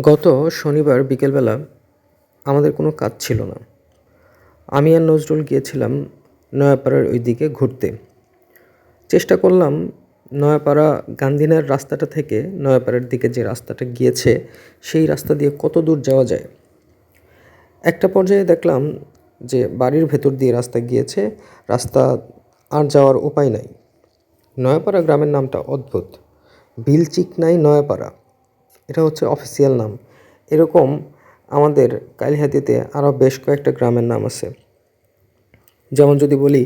গত শনিবার বিকেলবেলা আমাদের কোনো কাজ ছিল না। আমি আর নজরুল গিয়েছিলাম নয়াপাড়ার ওই দিকে ঘুরতে। চেষ্টা করলাম নয়াপাড়া গান্ধীনার রাস্তাটা থেকে নয়াপাড়ার দিকে যে রাস্তাটা গিয়েছে, সেই রাস্তা দিয়ে কত দূর যাওয়া যায়। একটা পর্যায়ে দেখলাম যে বাড়ির ভেতর দিয়ে রাস্তা গিয়েছে, রাস্তা আর যাওয়ার উপায় নাই। নয়াপাড়া গ্রামের নামটা অদ্ভুত। বিলচিক নাই নয়াপাড়া। এটা হচ্ছে অফিসিয়াল নাম। এরকম আমাদের কালিহাতিতে আরও বেশ কয়েকটা গ্রামের নাম আছে। যেমন যদি বলি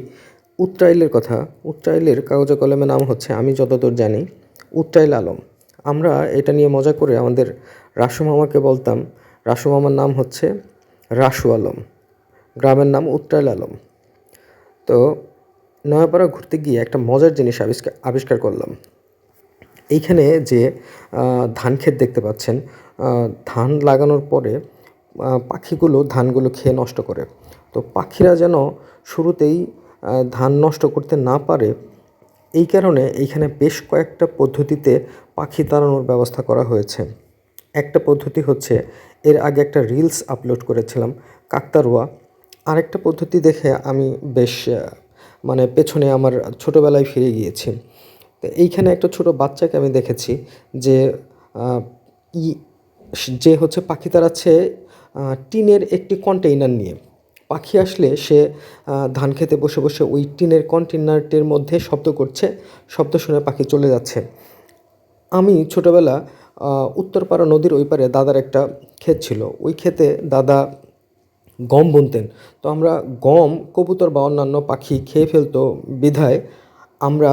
উত্তরাইলের কথা উত্তরাইলের কাগজে কলমে নাম হচ্ছে, আমি যতদূর জানি উত্তরাইল আলম। আমরা এটা নিয়ে মজা করে আমাদের রাসু মামাকে বলতাম, রাসু মামার নাম হচ্ছে রাসু আলম, গ্রামের নাম উত্তরাইল আলম। তো নয়াপাড়া ঘুরতে গিয়ে একটা মজার জিনিস আবিষ্কার আবিষ্কার করলাম। এইখানে যে ধান ক্ষেত দেখতে পাচ্ছেন ধান লাগানোর পরে পাখিগুলো ধানগুলো খেয়ে নষ্ট করে। তো পাখিরা যেন শুরুতেই ধান নষ্ট করতে না পারে, এই কারণে এইখানে বেশ কয়েকটা পদ্ধতিতে পাখি তাড়ানোর ব্যবস্থা করা হয়েছে। একটা পদ্ধতি হচ্ছে, এর আগে একটা রিলস আপলোড করেছিলাম কাকতারুয়া আরেকটা পদ্ধতি দেখে আমি বেশ মানে পেছনে আমার ছোটোবেলায় ফিরে গিয়েছি। তো এইখানে একটা ছোট বাচ্চাকে আমি দেখেছি যে ই, যে হচ্ছে পাখি তাড়াচ্ছে টিনের একটি কন্টেইনার নিয়ে। পাখি আসলে সে ধান খেতে বসে বসে ওই টিনের কন্টেইনারটির মধ্যে শব্দ করছে, শব্দ শুনে পাখি চলে যাচ্ছে। আমি ছোটোবেলা উত্তরপাড়া নদীর ওই পারে দাদার একটা ক্ষেত ছিল। ওই ক্ষেতে দাদা গম বুনতেন। তো আমরা গম, কবুতর বা অন্যান্য পাখি খেয়ে ফেলতো বিধায় আমরা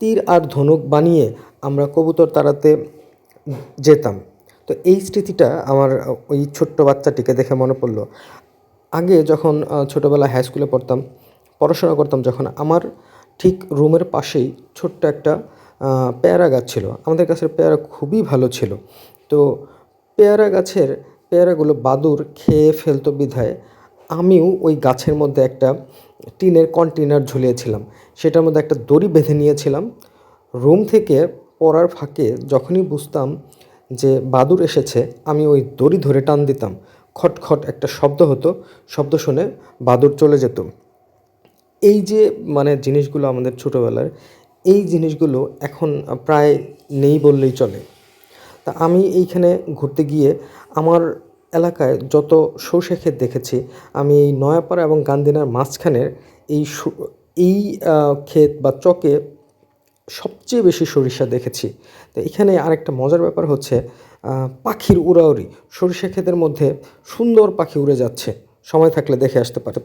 তীর আর ধনুক বানিয়ে আমরা কবুতর তাড়াতে যেতাম। তো এই স্মৃতিটা আমার ওই ছোট্ট বাচ্চাটিকে দেখে মনে পড়ল। আগে যখন ছোটোবেলা হাই স্কুলে পড়তাম, পড়াশোনা করতাম যখন আমার ঠিক রুমের পাশেই ছোট্ট একটা পেয়ারা গাছ ছিল। আমাদের গাছের পেয়ারা খুবই ভালো ছিল। তো পেয়ারা গাছের পেয়ারাগুলো বাদুর খেয়ে ফেলতো বিধায় আমিও ওই গাছের মধ্যে একটা টিনের কন্টেনার ঝুলিয়েছিলাম। সেটার মধ্যে একটা দড়ি বেঁধে নিয়েছিলাম। রুম থেকে পড়ার ফাঁকে যখনই বুঝতাম যে বাদুর এসেছে, আমি ওই দড়ি ধরে টান দিতাম। খটখট একটা শব্দ হতো, শব্দ শুনে বাদুর চলে যেত। এই যে মানে জিনিসগুলো আমাদের ছোটোবেলার, এই জিনিসগুলো এখন প্রায় নেই বললেই চলে। তা আমি এইখানে ঘুরতে গিয়ে আমার এলাকায় যত সর্ষে ক্ষেত দেখেছি, আমি এই নয়াপাড়া এবং গান্ধিনার মাঝখানের এই এই ক্ষেত বা চকে সবচেয়ে বেশি সরিষা দেখেছি। তো এখানে আরেকটা মজার ব্যাপার হচ্ছে পাখির উড়াউড়ি সরিষা ক্ষেতের মধ্যে সুন্দর পাখি উড়ে যাচ্ছে। সময় থাকলে দেখে আসতে পারে।